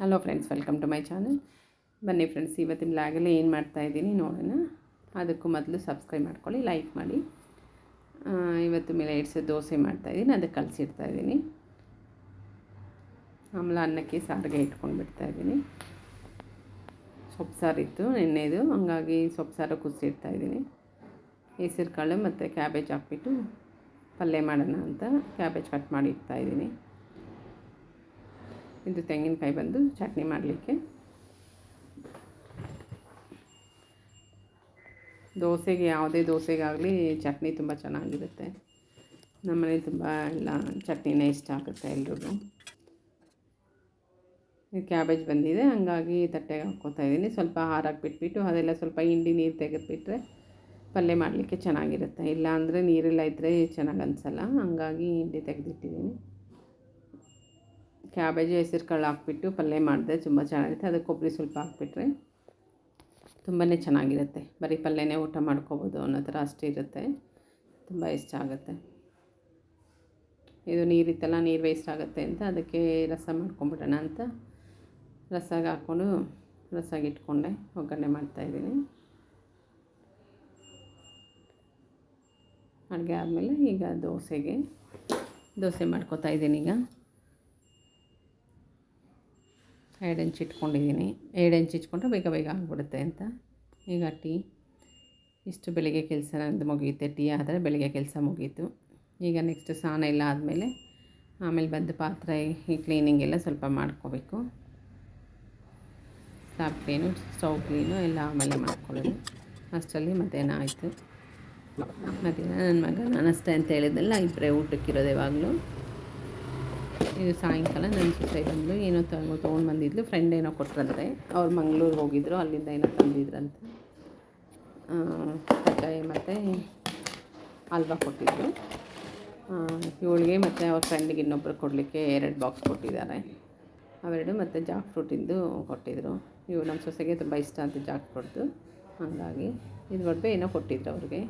Hello friends welcome to my channel ಬನ್ನಿ friends ಇವತ್ತಿನ ಬ್ಲಾಗಲ್ಲಿ ಏನು ಮಾಡ್ತಾಯಿದ್ದೀನಿ ನೋಡೋಣ. ಅದಕ್ಕೂ ಮೊದಲು ಸಬ್ಸ್ಕ್ರೈಬ್ ಮಾಡ್ಕೊಳ್ಳಿ ಲೈಕ್ ಮಾಡಿ. ಇವತ್ತು ಮೇಲೆ ಇಡ್ಸೋ ದೋಸೆ ಮಾಡ್ತಾಯಿದ್ದೀನಿ ಅದಕ್ಕೆ ಕಲಸಿಡ್ತಾಯಿದ್ದೀನಿ ಆಮೇಲೆ ಅನ್ನಕ್ಕೆ ಸಾರಿಗೆ ಇಟ್ಕೊಂಡು ಬಿಡ್ತಾಯಿದ್ದೀನಿ ಸೊಪ್ಪು ಸಾರು ಇತ್ತು ನೆನ್ನೆದು ಹಂಗಾಗಿ ಸೊಪ್ಪು ಸಾರು ಕುದಿಸಿಡ್ತಾಯಿದ್ದೀನಿ ಹೆಸರು ಕಾಳು ಮತ್ತು ಕ್ಯಾಬೇಜ್ ಹಾಕ್ಬಿಟ್ಟು ಪಲ್ಯ ಮಾಡೋಣ ಅಂತ ಕ್ಯಾಬೇಜ್ ಕಟ್ ಮಾಡಿ ಇಡ್ತಾಯಿದ್ದೀನಿ ಇದು ತೆಂಗಿನಕಾಯಿ ಬಂದು ಚಟ್ನಿ ಮಾಡಲಿಕ್ಕೆ. ದೋಸೆಗೆ ಯಾವುದೇ ದೋಸೆಗಾಗಲಿ ಚಟ್ನಿ ತುಂಬ ಚೆನ್ನಾಗಿರುತ್ತೆ. ನಮ್ಮನೆ ತುಂಬ ಎಲ್ಲ ಚಟ್ನಿನೇ ಇಷ್ಟ ಆಗುತ್ತೆ ಎಲ್ರಿಗೂ. ಕ್ಯಾಬೇಜ್ ಬಂದಿದೆ, ಹಂಗಾಗಿ ತಟ್ಟೆಗೆ ಹಾಕ್ಕೋತಾ ಇದ್ದೀನಿ. ಸ್ವಲ್ಪ ಹಾರಾಗಿ ಬಿಟ್ಬಿಟ್ಟು ಅದೆಲ್ಲ ಸ್ವಲ್ಪ ಹಿಂಡಿ ನೀರು ತೆಗೆದುಬಿಟ್ರೆ ಪಲ್ಯ ಮಾಡಲಿಕ್ಕೆ ಚೆನ್ನಾಗಿರುತ್ತೆ. ಇಲ್ಲ ಅಂದರೆ ನೀರೆಲ್ಲ ಇದ್ದರೆ ಚೆನ್ನಾಗಿ ಅನಿಸಲ್ಲ ಹಂಗಾಗಿ ಹಿಂಡಿ ತೆಗೆದಿಟ್ಟಿದ್ದೀನಿ. ಕ್ಯಾಬೇಜ್ ಹೆಸರು ಕಾಳು ಹಾಕ್ಬಿಟ್ಟು ಪಲ್ಯ ಮಾಡಿದೆ, ತುಂಬ ಚೆನ್ನಾಗಿರುತ್ತೆ. ಅದಕ್ಕೆ ಕೊಬ್ಬರಿ ಸ್ವಲ್ಪ ಹಾಕ್ಬಿಟ್ರೆ ತುಂಬಾ ಚೆನ್ನಾಗಿರುತ್ತೆ. ಬರೀ ಪಲ್ಯನೇ ಊಟ ಮಾಡ್ಕೋಬೋದು ಅನ್ನೋ ಥರ ಅಷ್ಟೇ ಇರುತ್ತೆ. ತುಂಬ ಇಷ್ಟ ಆಗುತ್ತೆ. ಇದು ನೀರಿತ್ತಲ್ಲ ನೀರು ವೇಸ್ಟ್ ಆಗುತ್ತೆ ಅಂತ ಅದಕ್ಕೆ ರಸ ಮಾಡ್ಕೊಂಬಿಡೋಣ ಅಂತ ರಸಾಗ ಹಾಕ್ಕೊಂಡು ರಸಾಗಿ ಇಟ್ಕೊಂಡೆ, ಒಗ್ಗರಣೆ ಮಾಡ್ತಾಯಿದ್ದೀನಿ ಅಡುಗೆ ಆದಮೇಲೆ ಈಗ ದೋಸೆಗೆ, ದೋಸೆ ಮಾಡ್ಕೊತಾ ಇದ್ದೀನಿ ಈಗ. ಎರಡು ಇಂಚ್ ಇಟ್ಕೊಂಡಿದ್ದೀನಿ. ಎರಡು ಇಂಚ್ ಇಟ್ಕೊಂಡ್ರೆ ಬೇಗ ಬೇಗ ಆಗಿಬಿಡುತ್ತೆ ಅಂತ. ಈಗ ಟೀ. ಇಷ್ಟು ಬೆಳಿಗ್ಗೆ ಕೆಲಸ ನಂದು ಮುಗಿಯುತ್ತೆ ಟೀ ಆದರೆ ಬೆಳಿಗ್ಗೆ ಕೆಲಸ ಮುಗೀತು. ಈಗ ನೆಕ್ಸ್ಟ್ ಸ್ನಾನ ಎಲ್ಲ ಆದಮೇಲೆ ಆಮೇಲೆ ಬಂದು ಪಾತ್ರೆ ಈ ಕ್ಲೀನಿಂಗ್ ಎಲ್ಲ ಸ್ವಲ್ಪ ಮಾಡ್ಕೋಬೇಕು. ಸ್ಲಾಬ್ ಕ್ಲೀನು ಸ್ಟವ್ ಕ್ಲೀನು ಎಲ್ಲ ಆಮೇಲೆ ಮಾಡ್ಕೊಳ್ಳೋದು. ಅಷ್ಟರಲ್ಲಿ ಮಧ್ಯಾಹ್ನ ಆಯಿತು. ಮಧ್ಯಾಹ್ನ ನನ್ನ ಮಗ ನಾನು ಅಷ್ಟೇ ಅಂತ ಹೇಳಿದ್ನಲ್ಲ ಇಬ್ಬರೇ ಊಟಕ್ಕಿರೋದು ಯಾವಾಗಲೂ. ಸಾಯಂಕಾಲ ನನ್ನ ಜೊತೆ ಬಂದು ಏನೋ ತಗೊ, ತೊಗೊಂಡು ಬಂದಿದ್ಲು. ಫ್ರೆಂಡ್ ಏನೋ ಕೊಟ್ರಂತೆ. ಅವ್ರು ಮಂಗ್ಳೂರಿಗೆ ಹೋಗಿದ್ರು, ಅಲ್ಲಿಂದ ಏನೋ ತಂದಿದ್ರಂತೆ. ಕಜ್ಜಾಯ ಮತ್ತು ಹಲ್ವಾ ಕೊಟ್ಟಿದ್ರು ಇವಳಿಗೆ ಮತ್ತು ಅವ್ರ ಫ್ರೆಂಡಿಗೆ ಇನ್ನೊಬ್ರು ಕೊಡಲಿಕ್ಕೆ ಎರಡು ಬಾಕ್ಸ್ ಕೊಟ್ಟಿದ್ದಾರೆ. ಅವೆರಡು ಮತ್ತು ಜಾಕ್ ಫ್ರೂಟಿಂದು ಕೊಟ್ಟಿದ್ದರು ಇವು ನಮ್ಮ ಸೊಸೆಗೆ ತುಂಬ ಇಷ್ಟ ಅಂತ ಜಾಕ್ ಫ್ರೂಟ್ದು ಹಾಗಾಗಿ ಇದು ಒಡವೆ ಏನೋ ಕೊಟ್ಟಿದ್ರು ಅವ್ರಿಗೆ.